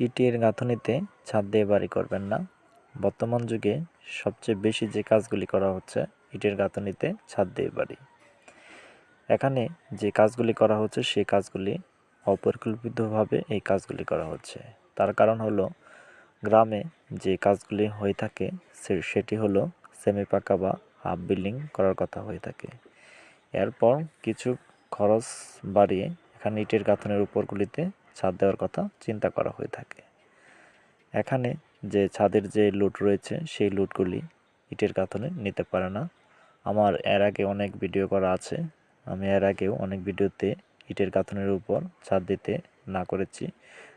ইটের গাঁথনিতে ছাদ দিয়ে বাড়ি করবেন না। বর্তমান যুগে সবচেয়ে বেশি যে কাজগুলি করা হচ্ছে, ইটের গাঁথনিতে ছাদ দিয়ে বাড়ি। এখানে যে কাজগুলি করা হচ্ছে সেই কাজগুলি অপরিকল্পিতভাবে এই কাজগুলি করা হচ্ছে। তার কারণ হলো, গ্রামে যে কাজগুলি হয়ে থাকে সেটি হলো সেমি পাকা বা হাফ বিল্ডিং করার কথা হয়ে থাকে। এরপর কিছু খরচ বাড়িয়ে এখানে ইটের গাঁথনের উপরগুলিতে ছাদ দেওয়ার কথা চিন্তা করা হয়ে থাকে। এখানে যে ছাদের যে লুট রয়েছে, সেই লুটগুলি ইটের গাঁথনে নিতে পারে না। আমার এর আগে অনেক ভিডিও করা আছে। আমি এর আগেও অনেক ভিডিওতে ইটের গাঁথনের উপর ছাদ দিতে না করেছি।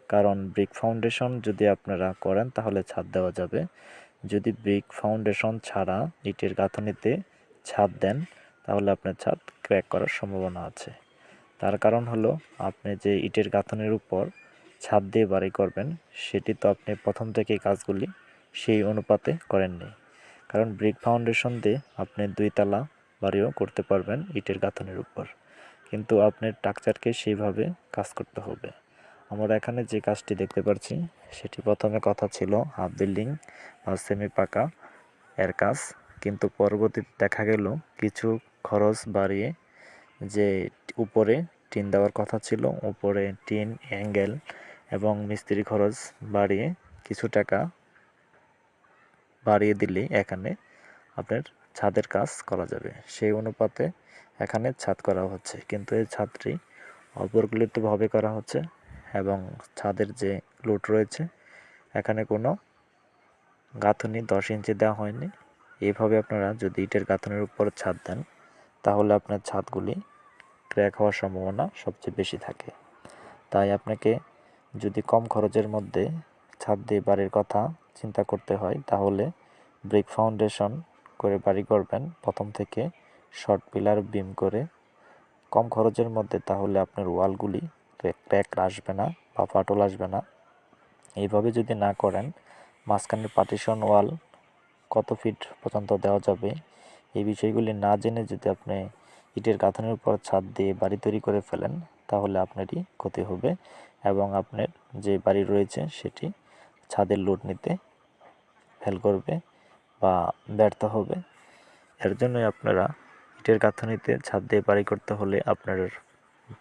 কারণ ব্রিক ফাউন্ডেশন যদি আপনারা করেন, তাহলে ছাদ দেওয়া যাবে। যদি ব্রিক ফাউন্ডেশন ছাড়া ইটের গাঁথনিতে ছাদ দেন, তাহলে আপনার ছাদ ক্র্যাক করার সম্ভাবনা আছে। তার কারণ হলো, আপনি যে ইটের গাঁথনির উপর ছাদ দিয়ে বাড়ি করবেন, সেটি তো আপনি প্রথম থেকেই কাজগুলি সেই অনুপাতে করেননি। কারণ ব্রিক ফাউন্ডেশন দিয়ে আপনি দুই তালা বাড়িও করতে পারবেন ইটের গাঁথনির উপর। কিন্তু আপনার স্ট্রাকচারকে সেইভাবে কাজ করতে হবে। আমরা এখানে যে কাজটি দেখতে পাচ্ছি, সেটি প্রথমে কথা ছিল হাফ বিল্ডিং বা সেমি পাকা এর কাজ। কিন্তু পরবর্তীতে দেখা গেল, কিছু খরচ বাড়িয়ে যে উপরে টিন দেওয়ার কথা ছিল, উপরে টিন, অ্যাঙ্গেল এবং মিস্ত্রি খরচ বাড়িয়ে কিছু টাকা বাড়িয়ে দিলেই এখানে আপনার ছাদের কাজ করা যাবে। সেই অনুপাতে এখানে ছাদ করা হচ্ছে। কিন্তু এই ছাদটি অপরিকল্পিতভাবে করা হচ্ছে এবং ছাদের যে লুট রয়েছে, এখানে কোনো গাঁথনি দশ ইঞ্চি দেওয়া হয়নি। এইভাবে আপনারা যদি ইটের গাঁথনির উপর ছাদ দেন তাহলে আপনার ছাদগুলি ক্র্যাক হওয়ার সম্ভাবনা সবচেয়ে বেশি থাকে। তাই আপনাকে যদি কম খরচের মধ্যে ছাদ দিয়ে বাড়ির কথা চিন্তা করতে হয়, তাহলে ব্রিক ফাউন্ডেশন করে বাড়ি করবেন প্রথম থেকে শর্ট পিলার বিম করে কম খরচের মধ্যে, তাহলে আপনার ওয়ালগুলি ক্র্যাক আসবে না বা ফাটল আসবে না। এইভাবে যদি না করেন, মাঝখানের পার্টিশন ওয়াল কত ফিট পর্যন্ত দেওয়া যাবে এই বিষয়গুলি না জেনে যদি আপনি ইটের গাঁথনের উপর ছাদ দিয়ে বাড়ি তৈরি করে ফেলেন, তাহলে আপনারই ক্ষতি হবে এবং আপনার যে বাড়ি রয়েছে সেটি ছাদের লোড নিতে ফেল করবে বা ব্যর্থ হবে। এর জন্যই আপনারা ইটের গাঁথনিতে ছাদ দিয়ে বাড়ি করতে হলে আপনার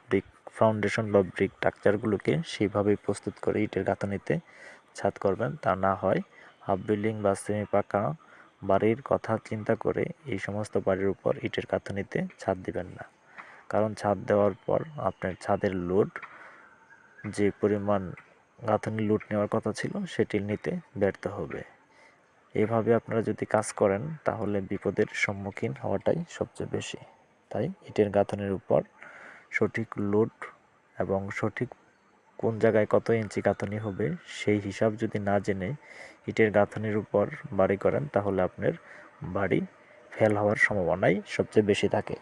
ব্রিক ফাউন্ডেশন বা ব্রিক স্ট্রাকচারগুলোকে সেইভাবেই প্রস্তুত করে ইটের গাঁথনিতে ছাদ করবেন। তা না হয় হাফ বিল্ডিং বা সেমি পাকা বাড়ির কথা চিন্তা করে এই সমস্ত বাড়ির উপর ইটের গাঁথনিতে ছাদ দিবেন না। কারণ ছাদ দেওয়ার পর আপনার ছাদের লোড, যে পরিমাণ গাঁথনি লুট নেওয়ার কথা ছিল সেটি নিতে ব্যর্থ হবে। এভাবে আপনারা যদি কাজ করেন, তাহলে বিপদের সম্মুখীন হওয়াটাই সবচেয়ে বেশি। তাই ইটের গাঁথনির উপর সঠিক লোড এবং সঠিক কোন জায়গায় কত ইঞ্চি গাঁথনি হবে সেই হিসাব যদি না জেনে ইটের গাঁথনির উপর বাড়ি করেন তাহলে আপনার বাড়ি ফেল হওয়ার সম্ভাবনাই সবচেয়ে বেশি থাকে।